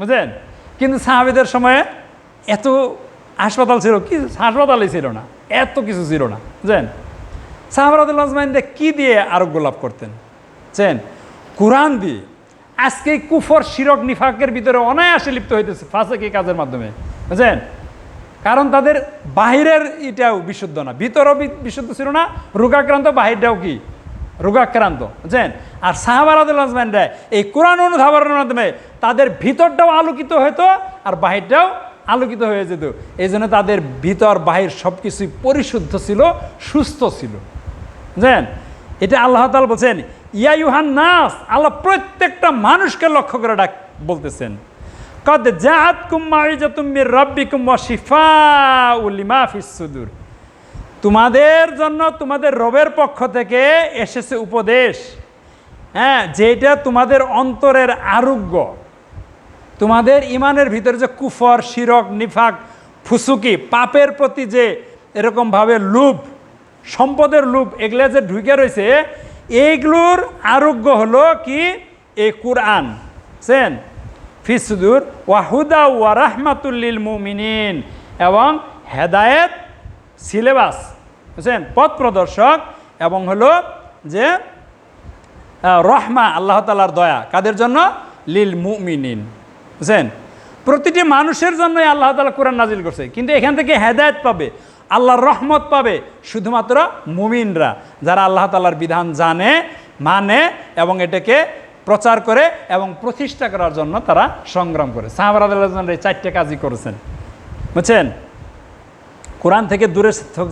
বুঝলেন? কিন্তু সাহাবিদের সময়ে এত হাসপাতাল ছিল কি? হাসপাতালই ছিল না, এত কিছু ছিল না, বুঝলেন? সাহাবারাদুল আজমাইনদের কি দিয়ে আরোগ্য লাভ করতেন? বুঝছেন কোরআন দিয়ে। আজকে কুফর, শিরক, নিফাকের ভিতরে অনায়াসে লিপ্ত হইতেছে ফাঁসেক কাজের মাধ্যমে বুঝছেন কারণ তাদের বাহিরের এটাও বিশুদ্ধ না, ভিতরও বিশুদ্ধ ছিল না, রোগাক্রান্ত, বাহিরটাও কি? রোগাক্রান্ত। বুঝছেন? আর সাহাবারাদুল আজমাইনরা এই কোরআন অনুধাবনের মাধ্যমে তাদের ভিতরটাও আলোকিত হতো আর বাহিরটাও আলোকিত হয়ে যেত। এই জন্য তাদের ভিতর, বাহির সব কিছুই পরিশুদ্ধ ছিল, সুস্থ ছিল। বুঝলেন এটা আল্লাহ তাল বলছেন, ইয়া ইউহান নাস আল্লাহ প্রত্যেকটা মানুষকে লক্ষ্য করে ডাক, বলতেছেন। কদ জাহাত কুম্মাইজা তুমি রব্বি কুম্বা শিফা উলিমা ফিসুদুর তোমাদের জন্য তোমাদের রবের পক্ষ থেকে এসেছে উপদেশ। হ্যাঁ যেটা তোমাদের অন্তরের আরোগ্য। তোমাদের ইমানের ভিতরে যে কুফর, শিরক, নিফাক, ফুসুকি, পাপের প্রতি যে এরকমভাবে লোভ, সম্পদের লোভ এগুলো যে ঢুকে রয়েছে এইগুলোর আরোগ্য হলো কি? এই কোরআন। সেন ফিসুদুর ওয়াহুদা ওয়া রাহমাতুল্লিল মুমিনিন। এবং হেদায়েত, সিলেবাস। বুঝছেন? পথ প্রদর্শক এবং হলো যে রহমা, আল্লাহ তালার দয়া। কাদের জন্য? লিল মুমিনিন। বুঝছেন? প্রতিটি মানুষের জন্যই আল্লাহ তালা কোরআন নাজিল করছে। কিন্তু এখান থেকে হেদায়ত পাবে, আল্লাহর রহমত পাবে শুধুমাত্র মুমিনরা, যারা আল্লাহ তালার বিধান জানে মানে এবং এটাকে প্রচার করে এবং প্রতিষ্ঠা করার জন্য তারা সংগ্রাম করে। আল্লাহ এই চারটে কাজই করেছেন। বুঝছেন? কোরআন থেকে দূরে